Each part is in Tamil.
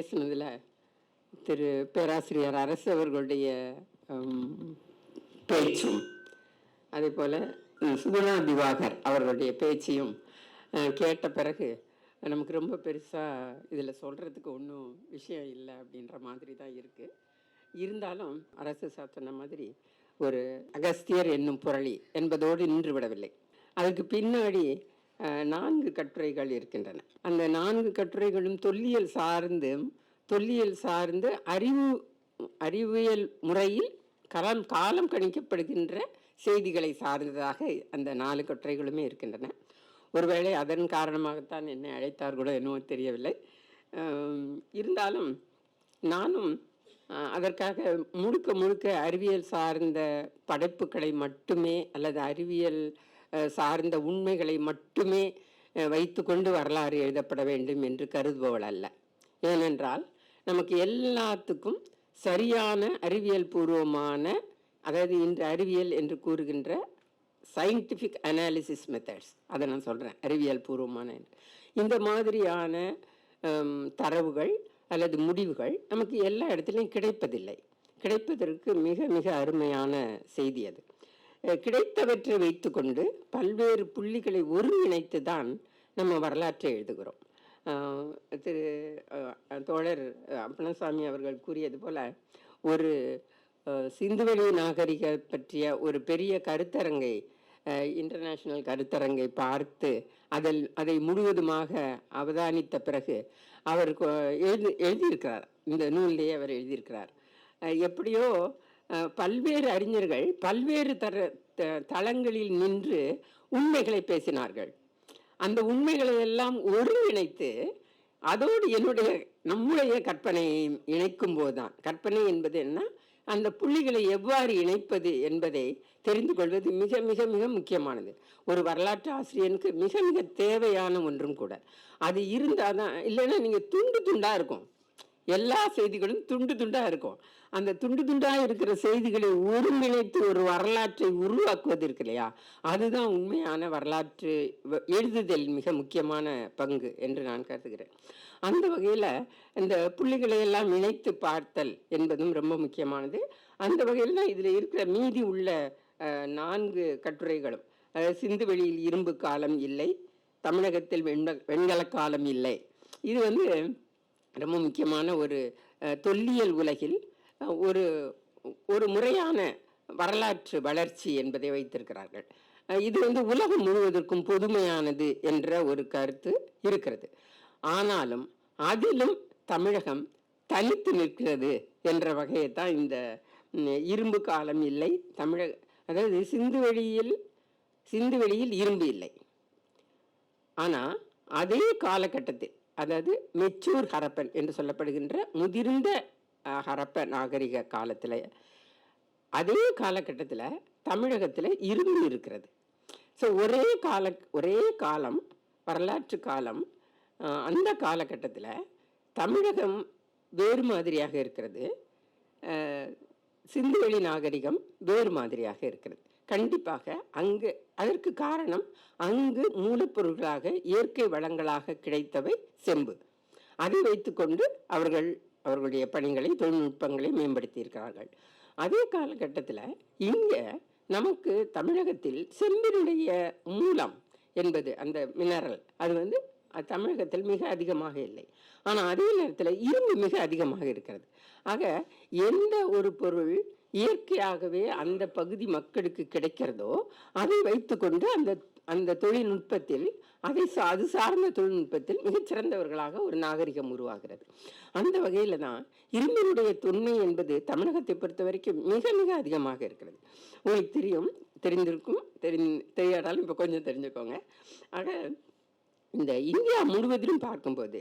பேசினதில் பேசுனதில் திரு பேராசிரியர் அரசு அவர்களுடைய பேச்சும் அதே போல் சுகுணா திவாகர் அவர்களுடைய பேச்சையும் கேட்ட பிறகு நமக்கு ரொம்ப பெருசாக இதில் சொல்கிறதுக்கு ஒன்றும் விஷயம் இல்லை அப்படின்ற மாதிரி தான் இருக்குது இருந்தாலும் அரசு சார் சொன்ன மாதிரி ஒரு அகஸ்தியர் என்னும் புரளி என்பதோடு நின்று விடவில்லை. அதுக்கு பின்னாடி நான்கு கட்டுரைகள் இருக்கின்றன. அந்த நான்கு கட்டுரைகளும் தொல்லியல் சார்ந்து தொல்லியல் சார்ந்து அறிவு அறிவியல் முறையில் கலம் காலம் கணிக்கப்படுகின்ற செய்திகளை சார்ந்ததாக அந்த நாலு கட்டுரைகளுமே இருக்கின்றன. ஒருவேளை அதன் காரணமாகத்தான் என்னை அழைத்தார் கூட என்னவோ தெரியவில்லை. இருந்தாலும் நானும் அதற்காக முழுக்க முழுக்க அறிவியல் சார்ந்த படைப்புகளை மட்டுமே அல்லது அறிவியல் சார்ந்த உண்மைகளை மட்டுமே வைத்து வைத்துக்கொண்டு வரலாறு எழுதப்பட வேண்டும் என்று கருதுபவள் அல்ல. ஏனென்றால் நமக்கு எல்லாத்துக்கும் சரியான அறிவியல் பூர்வமான அதாவது இன்று அறிவியல் என்று கூறுகின்ற சயின்டிஃபிக் அனாலிசிஸ் மெத்தட்ஸ் அதை நான் சொல்கிறேன் அறிவியல் பூர்வமான என்று. இந்த மாதிரியான தரவுகள் அல்லது முடிவுகள் நமக்கு எல்லா இடத்துலையும் கிடைப்பதில்லை. கிடைப்பதற்கு மிக மிக அருமையான செய்தி அது. கிடைத்தவற்றை வைத்துக்கொண்டு பல்வேறு புள்ளிகளை ஒருங்கிணைத்து தான் நம்ம வரலாற்றை எழுதுகிறோம். திரு தோழர் அஹ், அப்பணசாமி அவர்கள் கூறியது போல ஒரு சிந்துவெளி நாகரிக பற்றிய ஒரு பெரிய கருத்தரங்கை இன்டர்நேஷனல் கருத்தரங்கை பார்த்து அதில் அதை முழுவதுமாக அவதானித்த பிறகு அவர் எழுதி எழுதியிருக்கிறார். இந்த நூலிலேயே அவர் எழுதியிருக்கிறார். எப்படியோ பல்வேறு அறிஞர்கள் பல்வேறு தர த- தளங்களில் நின்று உண்மைகளை பேசினார்கள். அந்த உண்மைகளை எல்லாம் ஒருங்கிணைத்து அதோடு என்னுடைய நம்முடைய கற்பனையை இணைக்கும் போதுதான். கற்பனை என்பது என்ன? அந்த புள்ளிகளை எவ்வாறு இணைப்பது என்பதை தெரிந்து கொள்வது மிக மிக மிக முக்கியமானது. ஒரு வரலாற்று ஆசிரியனுக்கு மிக மிக தேவையான ஒன்றும் கூட. அது இருந்தால் தான் இல்லைன்னா நீங்கள் துண்டு துண்டாக இருக்கும். எல்லா செய்திகளும் துண்டு துண்டாக இருக்கும். அந்த துண்டு துண்டாக இருக்கிற செய்திகளை ஒருங்கிணைத்து ஒரு வரலாற்றை உருவாக்குவது இருக்கு இல்லையா? அதுதான் உண்மையான வரலாற்று வ- எழுதுதல் மிக முக்கியமான பங்கு என்று நான் கருதுகிறேன். அந்த வகையில் இந்த புள்ளிகளை எல்லாம் இணைத்து பார்த்தல் என்பதும் ரொம்ப முக்கியமானது. அந்த வகையில் தான் இதில் இருக்கிற மீதி உள்ள நான்கு கட்டுரைகளும் சிந்து வெளியில் இரும்பு காலம் இல்லை தமிழகத்தில் வெண்ம வெண்கல காலம் இல்லை. இது வந்து ரொம்ப முக்கியமான ஒரு தொல்லியல் உலகில் ஒரு ஒரு முறையான வரலாற்று வளர்ச்சி என்பதை வைத்திருக்கிறார்கள். இது வந்து உலகம் முழுவதற்கும் பொதுமையானது என்ற ஒரு கருத்து இருக்கிறது. ஆனாலும் அதிலும் தமிழகம் தனித்து நிற்கிறது என்ற வகையை தான் இந்த இரும்பு காலம் இல்லை. தமிழக அதாவது சிந்து சிந்துவெளியில் சிந்துவெளியில் இரும்பு இல்லை. ஆனால் அதே காலகட்டத்தில் அதாவது மெச்சூர் ஹரப்பன் என்று சொல்லப்படுகின்ற முதிர்ந்த ஹரப்ப நாகரிக காலத்தில் அதே காலகட்டத்தில் தமிழகத்தில் இரும்பு இருக்கிறது. ஸோ ஒரே கால ஒரே காலம் வரலாற்று காலம் அந்த காலகட்டத்தில் தமிழகம் வேறு மாதிரியாக இருக்கிறது. சிந்துவெளி நாகரிகம் வேறு மாதிரியாக இருக்கிறது. கண்டிப்பாக அங்கு அதற்கு காரணம் அங்கு மூலப்பொருள்களாக இயற்கை வளங்களாக கிடைத்தவை செம்பு. அதை வைத்துக்கொண்டு அவர்கள் அவர்களுடைய பணிகளை தொழில்நுட்பங்களை மேம்படுத்தியிருக்கிறார்கள். அதே காலகட்டத்தில் இங்கே நமக்கு தமிழகத்தில் செம்பினுடைய மூலம் என்பது அந்த மினரல் அது வந்து தமிழகத்தில் மிக அதிகமாக இல்லை. ஆனால் அதே நேரத்தில் இரும்பு மிக அதிகமாக இருக்கிறது. ஆக எந்த ஒரு பொருள் இயற்கையாகவே அந்த பகுதி மக்களுக்கு கிடைக்கிறதோ அதை வைத்துக்கொண்டு அந்த அந்த தொழில்நுட்பத்தில் அதை சா அது சார்ந்த தொழில்நுட்பத்தில் மிகச்சிறந்தவர்களாக ஒரு நாகரிகம் உருவாகிறது. அந்த வகையில் தான் இரும்பினுடைய தொன்மை என்பது தமிழகத்தை பொறுத்த வரைக்கும் மிக மிக அதிகமாக இருக்கிறது. உங்களுக்கு தெரியும் தெரிந்திருக்கும் தெரி தெரியாதாலும் இப்போ கொஞ்சம் தெரிஞ்சுக்கோங்க. ஆக இந்த இந்தியா முழுவதிலும் பார்க்கும்போது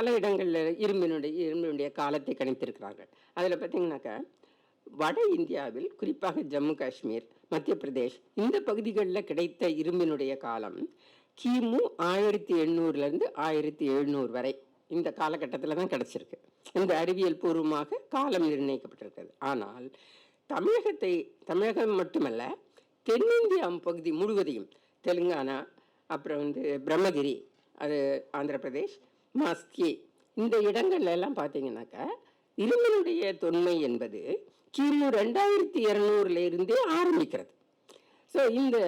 பல இடங்களில் இரும்பினுடைய இரும்பினுடைய காலத்தை கணித்திருக்கிறார்கள். அதில் பார்த்தீங்கன்னாக்கா வட இந்தியாவில் குறிப்பாக ஜம்மு காஷ்மீர் மத்திய பிரதேஷ் இந்த பகுதிகளில் கிடைத்த இரும்பினுடைய காலம் கிமு ஆயிரத்தி எண்ணூறுலேருந்து ஆயிரத்தி எழுநூறு வரை. இந்த காலகட்டத்தில் தான் கிடச்சிருக்கு. இந்த அறிவியல் பூர்வமாக காலம் நிர்ணயிக்கப்பட்டிருக்கிறது. ஆனால் தமிழகத்தை தமிழகம் மட்டுமல்ல தென்னிந்தியா பகுதி முழுவதையும் தெலுங்கானா அப்புறம் வந்து பிரம்மகிரி அது ஆந்திர பிரதேஷ் மாஸ்கி. இந்த இடங்கள்ல எல்லாம் பார்த்தீங்கன்னாக்கா இரும்பினுடைய தொன்மை என்பது கிமு ரெண்டாயிரத்தி இரநூறுல இருந்தே ஆரம்பிக்கிறது. ஸோ இந்த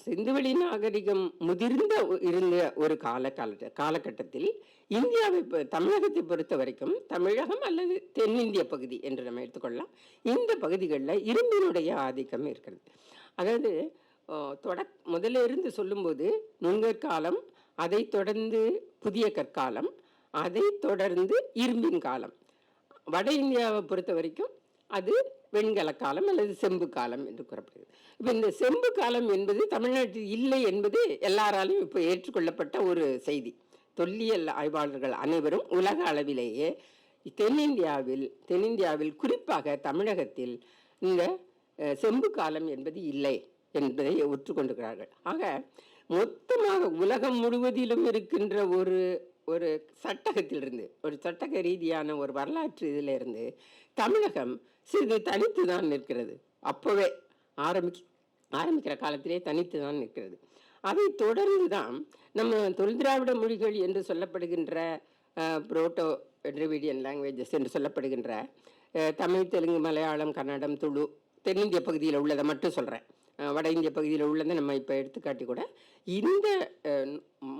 சிந்துவெளி நாகரிகம் முதிர்ந்த இருந்த ஒரு கால கால காலகட்டத்தில் இந்தியாவை தமிழகத்தை பொறுத்த வரைக்கும் தமிழகம் அல்லது தென்னிந்திய பகுதி என்று நம்ம எடுத்துக்கொள்ளலாம். இந்த பகுதிகளில் இரும்பினுடைய ஆதிக்கம் இருக்கிறது. அதாவது தொடக் முதல்ல இருந்து சொல்லும்போது நுண்கற்காலம் அதைத் தொடர்ந்து புதிய கற்காலம் அதைத் தொடர்ந்து இரும்பின் காலம். வட இந்தியாவை பொறுத்த வரைக்கும் அது வெண்கல காலம் அல்லது செம்பு காலம் என்று கூறப்படுகிறது. இப்போ இந்த செம்பு காலம் என்பது தமிழ்நாட்டில் இல்லை என்பது எல்லாராலும் இப்போ ஏற்றுக்கொள்ளப்பட்ட ஒரு செய்தி. தொல்லியல் ஆய்வாளர்கள் அனைவரும் உலக அளவிலேயே தென்னிந்தியாவில் தென்னிந்தியாவில் குறிப்பாக தமிழகத்தில் இந்த செம்பு காலம் என்பது இல்லை என்பதை ஒற்றுக்கொண்டுகிறார்கள். ஆக மொத்தமாக உலகம் முழுவதிலும் இருக்கின்ற ஒரு ஒரு சட்டகத்திலிருந்து ஒரு சட்டக ரீதியான ஒரு வரலாற்று இதில் இருந்து தமிழகம் சிறிது தனித்து தான் நிற்கிறது. அப்போவே ஆரம்பிக்க ஆரம்பிக்கிற காலத்திலே தனித்து தான் நிற்கிறது. அதை தொடர்ந்து தான் நம்ம தொல்திராவிட மொழிகள் என்று சொல்லப்படுகின்ற புரோட்டோ ட்ரிவிடியன் லாங்குவேஜஸ் என்று சொல்லப்படுகின்ற தமிழ் தெலுங்கு மலையாளம் கன்னடம் துளு தென்னிந்திய பகுதியில் உள்ளதை மட்டும் சொல்கிறேன் வட இந்திய பகுதியில் உள்ளதை நம்ம இப்போ எடுத்துக்காட்டி கூட இந்த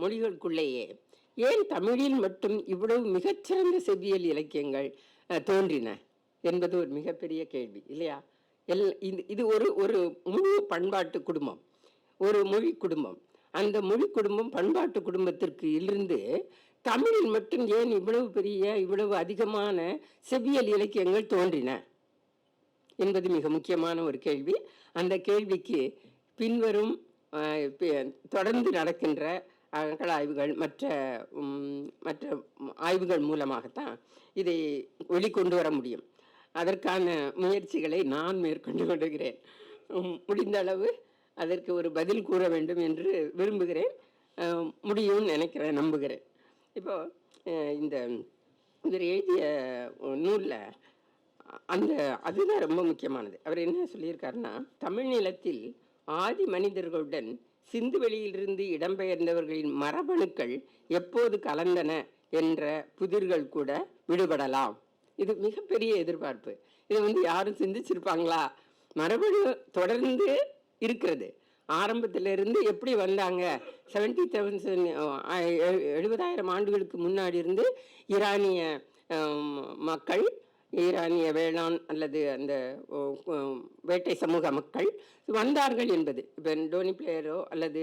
மொழிகளுக்குள்ளேயே ஏன் தமிழில் மட்டும் இவ்வளவு மிகச்சிறந்த செவ்வியல் இலக்கியங்கள் தோன்றின என்பது ஒரு மிகப்பெரிய கேள்வி இல்லையா? எல் இது இது ஒரு ஒரு முழு பண்பாட்டு குடும்பம் ஒரு மொழி குடும்பம். அந்த மொழி குடும்பம் பண்பாட்டு குடும்பத்திற்கு இருந்து தமிழில் மட்டும் ஏன் இவ்வளவு பெரிய இவ்வளவு அதிகமான செவ்வியல் இலக்கியங்கள் தோன்றின? என்பது மிக முக்கியமான ஒரு கேள்வி. அந்த கேள்விக்கு பின்வரும் தொடர்ந்து நடக்கின்ற அகழாய்வுகள் மற்ற மற்ற ஆய்வுகள் மூலமாகத்தான் இதை வெளிக்கொண்டு வர முடியும். அதற்கான முயற்சிகளை நான் மேற்கொண்டு கொண்டுகிறேன் முடிந்த அளவு அதற்கு ஒரு பதில் கூற வேண்டும் என்று விரும்புகிறேன். முடியும்னு நினைக்கிறேன் நம்புகிறேன். இப்போ இந்த இவர் எழுதிய நூலில் அந்த அதுதான் ரொம்ப முக்கியமானது. அவர் என்ன சொல்லியிருக்காருன்னா தமிழ் நிலத்தில் ஆதி மனிதர்களுடன் சிந்து வெளியிலிருந்து இடம்பெயர்ந்தவர்களின் மரபணுக்கள் எப்போது கலந்தன என்ற புதிர்கள் கூட விடுபடலாம். இது மிகப்பெரிய எதிர்பார்ப்பு. இதை வந்து யாரும் சிந்திச்சிருப்பாங்களா? மரபணு தொடர்ந்து இருக்கிறது. ஆரம்பத்திலிருந்து எப்படி வந்தாங்க? செவன்டி தௌசண்ட் எழுபதாயிரம் ஆண்டுகளுக்கு முன்னாடி இருந்து ஈரானிய மக்கள் ஈரானிய வேளாண் அல்லது அந்த வேட்டை சமூக மக்கள் வந்தார்கள் என்பது. இப்போ டோனி பிளேயரோ அல்லது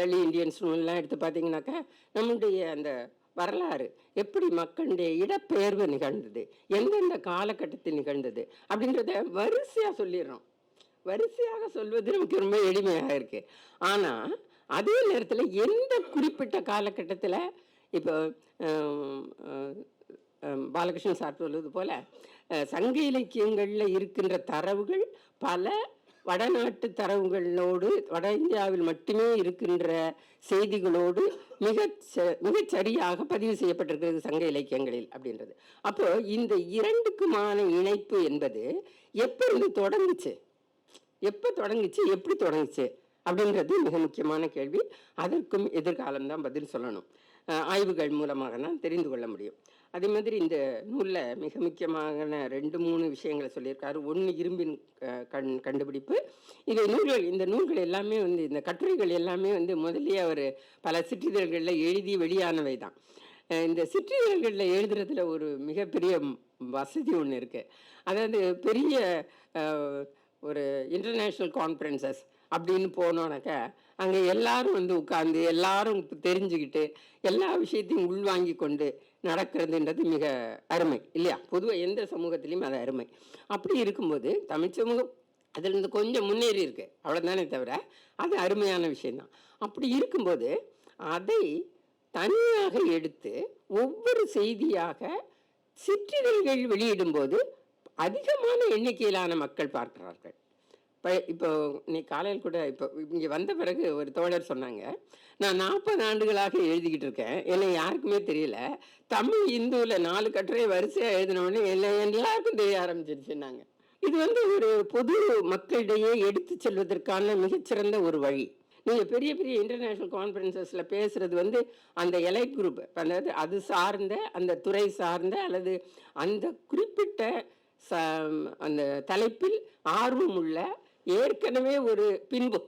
ஏர்லி இந்தியன்ஸ்லாம் எடுத்து பார்த்தீங்கன்னாக்கா நம்முடைய அந்த வரலாறு எப்படி மக்களுடைய இடப்பெயர்வு நிகழ்ந்தது எந்தெந்த காலகட்டத்தில் நிகழ்ந்தது அப்படின்றத வரிசையாக சொல்லிடுறோம். வரிசையாக சொல்வது நமக்கு ரொம்ப எளிமையாக இருக்கு. ஆனால் அதே நேரத்தில் எந்த குறிப்பிட்ட காலகட்டத்தில் இப்போ பாலகிருஷ்ணன் சார் சொல்வது போல சங்க இலக்கியங்களில் இருக்கின்ற தரவுகள் பல வடநாட்டு தரவுகளோடு வட இந்தியாவில் மட்டுமே இருக்கின்ற செய்திகளோடு மிகச் ச- மிகச் சரியாக பதிவு செய்யப்பட்டிருக்கிறது சங்க இலக்கியங்களில் அப்படின்றது. அப்போ இந்த இரண்டுக்குமான இணைப்பு என்பது எப்போ இருந்து தொடங்குச்சு? எப்போ தொடங்குச்சு? எப்படி தொடங்குச்சு? அப்படின்றது மிக முக்கியமான கேள்வி. அதற்கும் எதிர்காலம் தான் பதில் சொல்லணும். ஆய்வுகள் மூலமாக தான் தெரிந்து கொள்ள முடியும். அதே மாதிரி இந்த நூலில் மிக முக்கியமான ரெண்டு மூணு விஷயங்களை சொல்லியிருக்காரு. ஒன்று இரும்பின் கண் கண்டுபிடிப்பு. இது நூல்கள் இந்த நூல்கள் எல்லாமே வந்து இந்த கட்டுரைகள் எல்லாமே வந்து முதலிய அவர் பல சிற்றிதழ்களில் எழுதி வெளியானவை தான். இந்த சிற்றிதழ்களில் எழுதுறதுல ஒரு மிகப்பெரிய வசதி ஒன்று இருக்குது அதாவது பெரிய ஒரு இன்டர்நேஷ்னல் கான்ஃபரன்சஸ் அப்படின்னு போனோன்னாக்கா அங்கே எல்லாரும் வந்து உட்காந்து எல்லாரும் தெரிஞ்சுக்கிட்டு எல்லா விஷயத்தையும் உள்வாங்கி கொண்டு நடக்கிறதுன்றது மிக அருமை இல்லையா? பொதுவாக எந்த சமூகத்திலையும் அது அருமை. அப்படி இருக்கும்போது தமிழ் சமூகம் அதிலிருந்து கொஞ்சம் முன்னேறி இருக்கு அவ்வளோதானே தவிர அது அருமையான விஷயந்தான் அப்படி இருக்கும்போது அதை தனியாக எடுத்து ஒவ்வொரு செய்தியாக சிற்றிதழ்கள் வெளியிடும்போது அதிகமான எண்ணிக்கையிலான மக்கள் பார்க்கிறார்கள். இப்போ இப்போ நீ காலையில் கூட இப்போ இங்கே வந்த பிறகு ஒரு தோழர் சொன்னாங்க. நான் நாற்பது ஆண்டுகளாக எழுதிக்கிட்டு இருக்கேன். என்னை யாருக்குமே தெரியல. தமிழ் இந்துவில் நாலு கட்டுரை வரிசையாக எழுதினோடனே என்ன எல்லாருக்கும் தெரிய ஆரம்பிச்சிருச்சுன்னாங்க. இது வந்து ஒரு பொது மக்களிடையே எடுத்து செல்வதற்கான மிகச்சிறந்த ஒரு வழி. நீங்கள் பெரிய பெரிய இன்டர்நேஷ்னல் கான்ஃபரன்சஸில் பேசுகிறது வந்து அந்த எலைட் குரூப். அதாவது அது சார்ந்த அந்த துறை சார்ந்த அல்லது அந்த குறிப்பிட்ட ச அந்த தலைப்பில் ஆர்வம் உள்ள ஏற்கனவே ஒரு பின்பு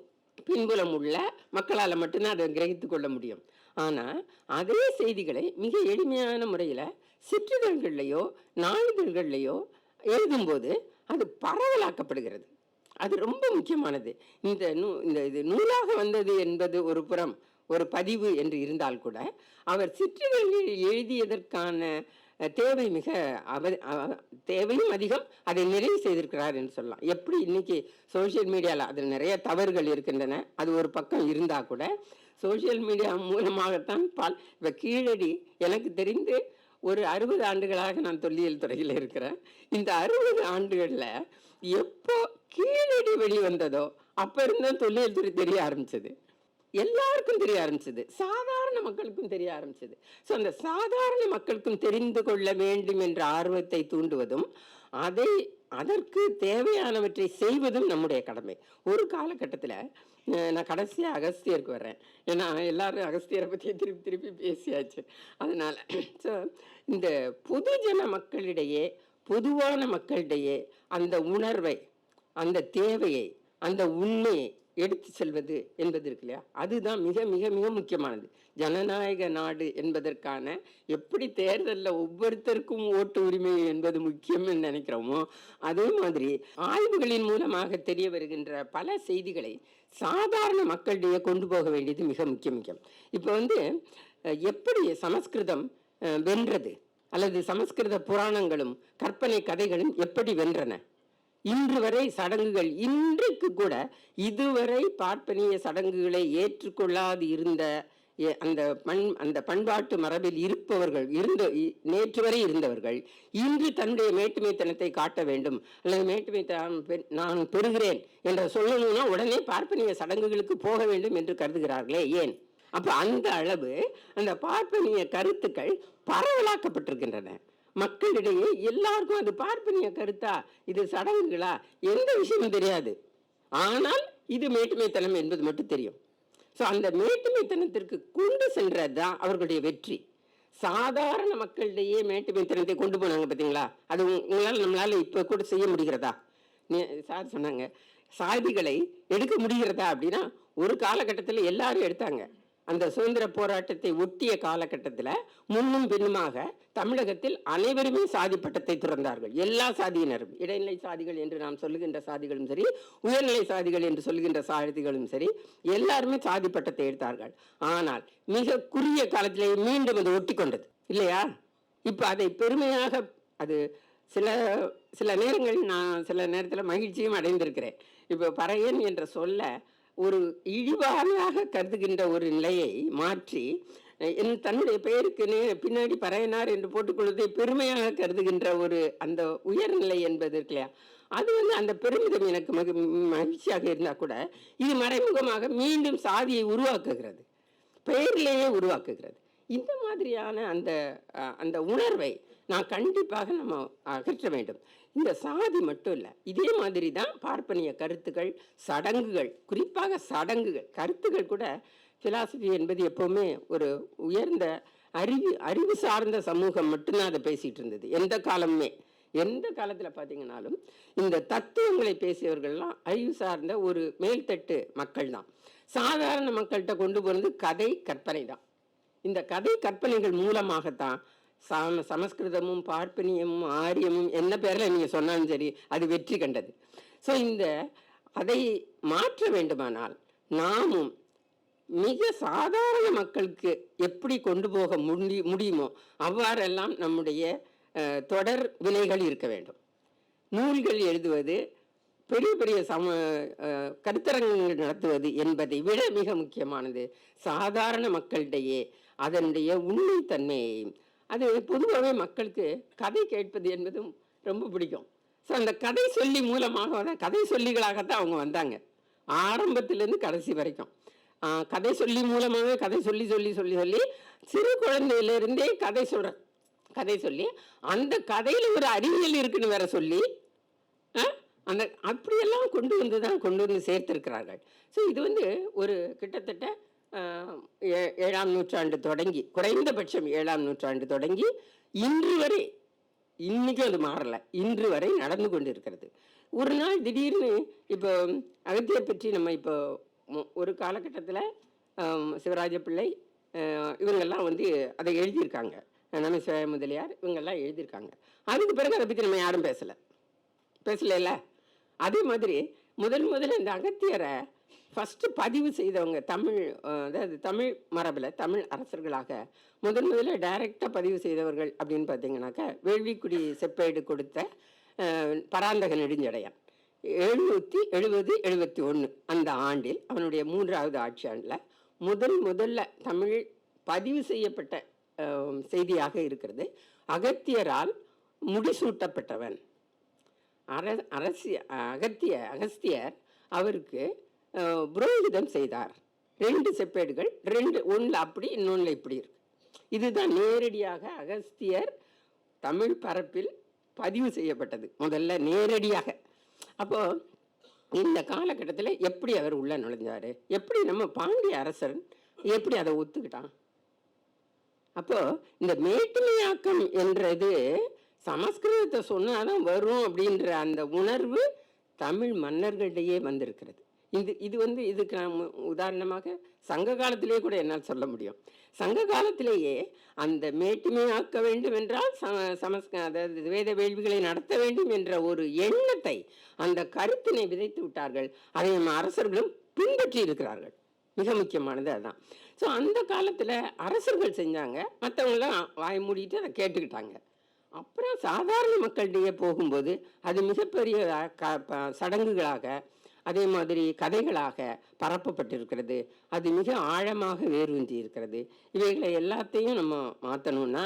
பின்புலம் உள்ள மக்களால் மட்டும்தான் அதை கிரகித்து கொள்ள முடியும். ஆனால் அதே செய்திகளை மிக எளிமையான முறையில் சிற்றிதழ்கள்லையோ நாளிதழ்கள்லையோ எழுதும்போது அது பரவலாக்கப்படுகிறது. அது ரொம்ப முக்கியமானது. இந்த நூ இந்த இது நூலாக வந்தது என்பது ஒரு புறம் ஒரு பதிவு என்று இருந்தால் கூட அவர் சிற்றிதழில் எழுதியதற்கான தேவை மிக அவ தேவையும் அதிகம் அதை நிறைவு செய்திருக்கிறார் என்று சொல்லலாம். எப்படி இன்னைக்கு சோஷியல் மீடியாவில் அதில் நிறைய தவறுகள் இருக்கின்றன அது ஒரு பக்கம் இருந்தால் கூட சோஷியல் மீடியா மூலமாகத்தான் பால் இப்போ கீழடி எனக்கு தெரிந்து ஒரு அறுபது ஆண்டுகளாக நான் தொல்லியல் துறையில் இருக்கிறேன். இந்த அறுபது ஆண்டுகளில் எப்போ கீழடி வெளிவந்ததோ அப்போ இருந்தால் தொல்லியல் துறை தெரிய ஆரம்பிச்சது. எல்லாருக்கும் தெரிய ஆரம்பிச்சது. சாதாரண மக்களுக்கும் தெரிய ஆரம்பிச்சது. ஸோ அந்த சாதாரண மக்களுக்கும் தெரிந்து கொள்ள வேண்டும் என்ற ஆர்வத்தை தூண்டுவதும் அதை அதற்கு தேவையானவற்றை செய்வதும் நம்முடைய கடமை. ஒரு காலகட்டத்தில் நான் கடைசியாக அகஸ்தியருக்கு வர்றேன். ஏன்னா எல்லாரும் அகஸ்தியரை பற்றி திருப்பி திருப்பி பேசியாச்சு. அதனால் ஸோ இந்த பொதுஜன மக்களிடையே பொதுவான மக்களிடையே அந்த உணர்வை அந்த தேவையை அந்த உண்மையை எடுத்து செல்வது என்பது இருக்கு இல்லையா? அதுதான் மிக மிக மிக முக்கியமானது. ஜனநாயக நாடு என்பதற்கான எப்படி தேர்தலில் ஒவ்வொருத்தருக்கும் ஓட்டு உரிமை என்பது முக்கியம்னு நினைக்கிறோமோ அதே மாதிரி ஆய்வுகளின் மூலமாக தெரிய வருகின்ற பல செய்திகளை சாதாரண மக்களிடையே கொண்டு போக வேண்டியது மிக முக்கிய முக்கியம். இப்போ வந்து எப்படி சமஸ்கிருதம் வென்றது? அல்லது சமஸ்கிருத புராணங்களும் கற்பனை கதைகளும் எப்படி வென்றன? இன்று வரை சடங்குகள் இன்றைக்கு கூட இதுவரை பார்ப்பனிய சடங்குகளை ஏற்றுக்கொள்ளாது இருந்த எ- அந்த பண் அந்த பண்பாட்டு மரபில் இருப்பவர்கள் இருந்த இ- நேற்று வரை இருந்தவர்கள் இன்று தன்னுடைய மேட்டுமைத்தனத்தை காட்ட வேண்டும். அல்லது மேட்டுமைத்தனம் நான் பெறுகிறேன் என்று சொல்லணும்னா உடனே பார்ப்பனிய சடங்குகளுக்கு போக வேண்டும் என்று கருதுகிறார்களே ஏன்? அப்போ அந்த அளவு அந்த பார்ப்பனிய கருத்துக்கள் பரவலாக்கப்பட்டிருக்கின்றன. மக்களிடையே எல்லாருக்கும் அது பார்ப்பனிய கருத்தா? இது சடங்குகளா? எந்த விஷயமும் தெரியாது. ஆனால் இது மேட்டுமைத்தனம் என்பது மட்டும் தெரியும். ஸோ அந்த மேட்டுமைத்தனத்திற்கு கொண்டு சென்றது தான் அவர்களுடைய வெற்றி. சாதாரண மக்களிடையே மேட்டுமைத்தனத்தை கொண்டு போனாங்க பார்த்தீங்களா? அது உங்களால் நம்மளால் இப்போ கூட செய்ய முடிகிறதா? சார் சொன்னாங்க சாதிகளை எடுக்க முடிகிறதா அப்படின்னா ஒரு காலகட்டத்தில் எல்லாரும் எடுத்தாங்க. அந்த சுதந்திர போராட்டத்தை ஒட்டிய காலகட்டத்தில் முன்னும் பின்னுமாக தமிழகத்தில் அனைவருமே சாதி பட்டத்தை துறந்தார்கள். எல்லா சாதியினரும். இடைநிலை சாதிகள் என்று நாம் சொல்லுகின்ற சாதிகளும் சரி உயர்நிலை சாதிகள் என்று சொல்கின்ற சாதிகளும் சரி எல்லாருமே சாதி பட்டத்தை எடுத்தார்கள். ஆனால் மிக குறுகிய காலத்திலேயே மீண்டும் அது ஒட்டி கொண்டது இல்லையா? இப்போ அதை பெருமையாக அது சில சில நேரங்களில் நான் சில நேரத்தில் மகிழ்ச்சியும் அடைந்திருக்கிறேன். இப்போ பறையன் என்ற சொல்ல ஒரு இழிவாக கருதுகின்ற ஒரு நிலையை மாற்றி என் தன்னுடைய பெயருக்கு பின்னாடி பறையனார் என்று போட்டுக்கொள்வதை பெருமையாக கருதுகின்ற ஒரு அந்த உயர்நிலை என்பது இருக்கு இல்லையா? அது வந்து அந்த பெருமிதம் எனக்கு மகி மகிழ்ச்சியாக இருந்தால் கூட இது மறைமுகமாக மீண்டும் சாதியை உருவாக்குகிறது. பெயரிலேயே உருவாக்குகிறது. இந்த மாதிரியான அந்த அந்த உணர்வை நான் கண்டிப்பாக நம்ம அகற்ற வேண்டும். இந்த சாதி மட்டும் இல்லை இதே மாதிரி தான் பார்ப்பனிய கருத்துக்கள் சடங்குகள் குறிப்பாக சடங்குகள் கருத்துக்கள் கூட ஃபிலாசபி என்பது எப்போவுமே ஒரு உயர்ந்த அறிவு அறிவு சார்ந்த சமூகம் மட்டும்தான் அதை பேசிகிட்டு இருந்தது. எந்த காலமுமே. எந்த காலத்தில் பார்த்தீங்கன்னாலும் இந்த தத்துவங்களை பேசியவர்கள்லாம் அறிவு சார்ந்த ஒரு மேல்தட்டு மக்கள் தான் சாதாரண மக்கள்கிட்ட கொண்டு போகிறது கதை கற்பனை தான் இந்த கதை கற்பனைகள் மூலமாகத்தான் சம சமஸ்கிருதமும் பார்ப்பனியமும் ஆரியமும் என்ன பேரில் நீங்கள் சொன்னாலும் சரி அது வெற்றி கண்டது. ஸோ இந்த அதை மாற்ற வேண்டுமானால் நாமும் மிக சாதாரண மக்களுக்கு எப்படி கொண்டு போக முடி முடியுமோ அவ்வாறெல்லாம் நம்முடைய தொடர் வினைகள் இருக்க வேண்டும். நூல்கள் எழுதுவது பெரிய பெரிய சம கருத்தரங்கங்கள் நடத்துவது என்பதை விட மிக முக்கியமானது சாதாரண மக்களிடையே அதனுடைய உண்மைத்தன்மையையும் அது பொதுவாகவே மக்களுக்கு கதை கேட்பது என்பதும் ரொம்ப பிடிக்கும். ஸோ அந்த கதை சொல்லி மூலமாக தான் கதை சொல்லிகளாகத்தான் அவங்க வந்தாங்க. ஆரம்பத்திலேருந்து கடைசி வரைக்கும். கதை சொல்லி மூலமாகவே கதை சொல்லி சொல்லி சொல்லி சொல்லி சிறு குழந்தையிலிருந்தே கதை சொல்கிற கதை சொல்லி அந்த கதையில் ஒரு அறிவியல் இருக்குன்னு வேற சொல்லி ஆ, அந்த அப்படியெல்லாம் கொண்டு வந்து தான் கொண்டு வந்து சேர்த்துருக்கிறார்கள். ஸோ இது வந்து ஒரு கிட்டத்தட்ட ஏழாம் நூற்றாண்டு தொடங்கி குறைந்தபட்சம் ஏழாம் நூற்றாண்டு தொடங்கி இன்று வரை இன்றைக்கும் அது மாறலை. இன்று வரை நடந்து கொண்டு இருக்கிறது ஒரு நாள் திடீர்னு இப்போ அகத்தியை பற்றி நம்ம இப்போ ஒரு காலகட்டத்தில் சிவராஜ பிள்ளை இவங்கெல்லாம் வந்து அதை எழுதியிருக்காங்க. நம்ம சிவ முதலியார் இவங்கெல்லாம் எழுதியிருக்காங்க. அதுக்கு பிறகு அதை பற்றி நம்ம யாரும் பேசலை. பேசலைல்ல? அதே மாதிரி முதல் முதல்ல இந்த அகத்தியரை ஃபஸ்ட்டு பதிவு செய்தவங்க தமிழ் அதாவது தமிழ் மரபில் தமிழ் அரசர்களாக முதன் முதல்ல டைரெக்டாக பதிவு செய்தவர்கள் அப்படின்னு பார்த்தீங்கன்னாக்கா வேள்விக்குடி செப்பேடு கொடுத்த பராந்தக நெடுஞ்சடையான். எழுநூற்றி எழுபது எழுபத்தி ஒன்று அந்த ஆண்டில் அவனுடைய மூன்றாவது ஆட்சி ஆண்டில் முதல் முதல்ல தமிழ் பதிவு செய்யப்பட்ட செய்தியாக இருக்கிறது. அகத்தியரால் முடிசூட்டப்பட்டவன். அர அரசிய அகத்திய அகஸ்தியர் அவருக்கு புரோகிதம் செய்தார். ரெண்டு செப்பேடுகள் ரெண்டு ஒன்றில் அப்படி இன்னொன்றில் இப்படி இருக்கு. இதுதான் நேரடியாக அகஸ்தியர் தமிழ் பரப்பில் பதிவு செய்யப்பட்டது முதல்ல நேரடியாக. அப்போ இந்த காலகட்டத்தில் எப்படி அவர் உள்ள நுழைஞ்சார்? எப்படி நம்ம பாண்டிய அரசன் எப்படி அதை ஒத்துக்கிட்டான்? அப்போ இந்த மேட்டுமையாக்கம் என்றது சமஸ்கிருதத்தை சொன்னாதான் வரும் அப்படின்ற அந்த உணர்வு தமிழ் மன்னர்களிடையே வந்திருக்கிறது. இது இது வந்து இதுக்கு நான் மு- உதாரணமாக சங்க காலத்திலேயே கூட என்னால் சொல்ல முடியும். சங்க காலத்திலேயே அந்த மேட்டுமையாக்க வேண்டும் என்றால் ச சமஸ்க அதாவது வேத வேள்விகளை நடத்த வேண்டும் என்ற ஒரு எண்ணத்தை அந்த கருத்தினை விதைத்து விட்டார்கள். அதை நம்ம அரசர்களும் பின்பற்றி இருக்கிறார்கள். மிக முக்கியமானது அதுதான் ஸோ அந்த காலத்தில் அரசர்கள் செஞ்சாங்க. மற்றவங்களாம் வாய் மூடிட்டு அதை கேட்டுக்கிட்டாங்க. அப்புறம் சாதாரண மக்களிடையே போகும்போது அது மிகப்பெரிய க ப- சடங்குகளாக அதே மாதிரி கதைகளாக பரப்பப்பட்டிருக்கிறது. அது மிக ஆழமாக வேரூன்றி இருக்கிறது இவைகளை எல்லாத்தையும் நம்ம மாற்றணும்னா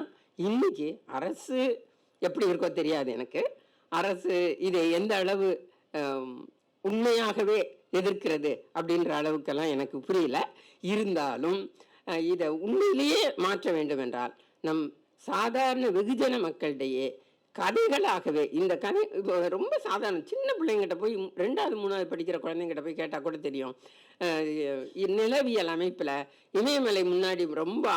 இன்னைக்கு அரசு எப்படி இருக்கோ தெரியாது எனக்கு. அரசு இதை எந்த அளவு உண்மையாகவே எதிர்க்கிறது அப்படின்ற அளவுக்கெல்லாம் எனக்கு புரியல. இருந்தாலும் இதை உண்மையிலேயே மாற்ற வேண்டும் என்றால் நம் சாதாரண வெகுஜன மக்களிடையே கதைகளாகவே இந்த கதை இப்போ ரொம்ப சாதாரண சின்ன பிள்ளைங்கிட்ட போய் ரெண்டாவது மூணாவது படிக்கிற குழந்தைங்கிட்ட போய் கேட்டால் கூட தெரியும். நிலவியல் அமைப்பில் இமயமலை முன்னாடி ரொம்ப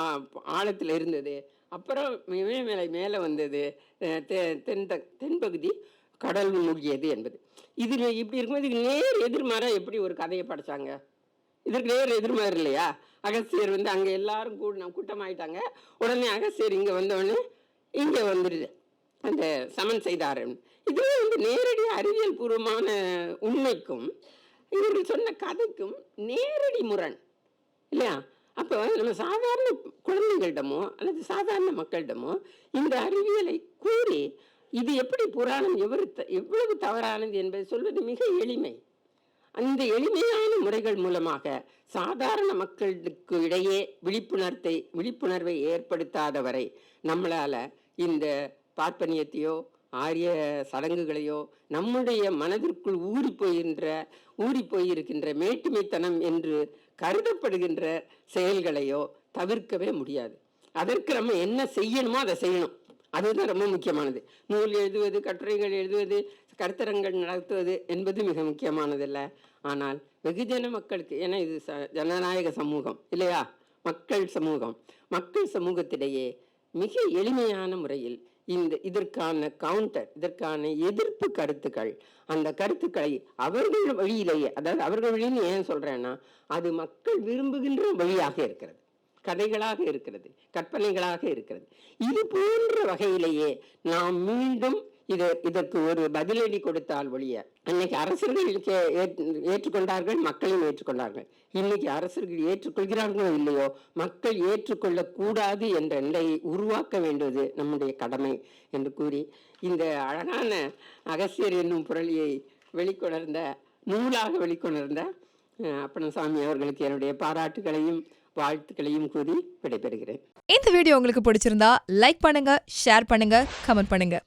ஆழத்தில் இருந்தது. அப்புறம் இமயமலை மேலே வந்தது தெ- தென் தென்பகுதி கடல் மூழ்கியது என்பது. இதில் இப்படி இருக்கும்போது இதுக்கு நேர் எதிர்மாராக எப்படி ஒரு கதையை படைச்சாங்க? இதற்கு நேர் எதிர்மாறு இல்லையா? அகஸ்தியர் வந்து அங்கே எல்லாரும் கூட கூட்டமாயிட்டாங்க. உடனே அகஸ்தியர் இங்கே வந்தோடனே இங்கே வந்துடுது. அந்த சமன் செய்தார் இதுவே வந்து நேரடி அறிவியல் பூர்வமான உண்மைக்கும் இவர்கள் சொன்ன கதைக்கும் நேரடி முரண் இல்லையா? அப்போ நம்ம சாதாரண குழந்தைகளிடமோ அல்லது சாதாரண மக்களிடமோ இந்த அறிவியலை கூறி இது எப்படி புராணம் எவ்வளவு எவ்வளவு தவறானது என்பதை சொல்வது மிக எளிமை. அந்த எளிமையான முறைகள் மூலமாக சாதாரண மக்களுக்கு இடையே விழிப்புணர்த்தை விழிப்புணர்வை ஏற்படுத்தாத வரை இந்த பார்ப்பனியத்தையோ ஆரிய சடங்குகளையோ நம்முடைய மனதிற்குள் ஊறி போகின்ற ஊறி போயிருக்கின்ற மேட்டுமைத்தனம் என்று கருதப்படுகின்ற செயல்களையோ தவிர்க்கவே முடியாது. அதற்கு நம்ம என்ன செய்யணுமோ அதை செய்யணும். அதுதான் ரொம்ப முக்கியமானது. நூல் எழுதுவது கட்டுரைகள் எழுதுவது கருத்தரங்கள் நடத்துவது என்பது மிக முக்கியமானதல்ல. ஆனால் வெகுஜன மக்களுக்கு ஏன்னா இது ச ஜனநாயக சமூகம் இல்லையா? மக்கள் சமூகம். மக்கள் சமூகத்திடையே மிக எளிமையான முறையில் இந்த இதற்கான கவுண்டர் இதற்கான எதிர்ப்பு கருத்துக்கள் அந்த கருத்துக்களை அவர்கள் வழியிலேயே அதாவது அவர்கள் வழின்னு ஏன் சொல்றேன்னா அது மக்கள் விரும்புகின்ற வழியாக இருக்கிறது. கதைகளாக இருக்கிறது கற்பனைகளாக இருக்கிறது. இது போன்ற வகையிலேயே நாம் மீண்டும் இது இதற்கு ஒரு பதிலடி கொடுத்தால் ஒழிய அன்னைக்கு அரசர்கள் ஏற்றுக்கொண்டார்கள் மக்களும் ஏற்றுக்கொண்டார்கள். இன்னைக்கு அரசர்கள் ஏற்றுக்கொள்கிறார்களோ இல்லையோ மக்கள் ஏற்றுக்கொள்ளக்கூடாது என்ற நிலையை உருவாக்க வேண்டியது நம்முடைய கடமை என்று கூறி இந்த அழகான அகசியர் என்னும் புரளியை வெளிக்கொணர்ந்த நூலாக வெளிக்கொணர்ந்த அப்பனசாமி அவர்களுக்கு என்னுடைய பாராட்டுகளையும் வாழ்த்துக்களையும் கூறி விடைபெறுகிறேன். இந்த வீடியோ உங்களுக்கு பிடிச்சிருந்தா லைக் பண்ணுங்க ஷேர் பண்ணுங்க கமெண்ட் பண்ணுங்க.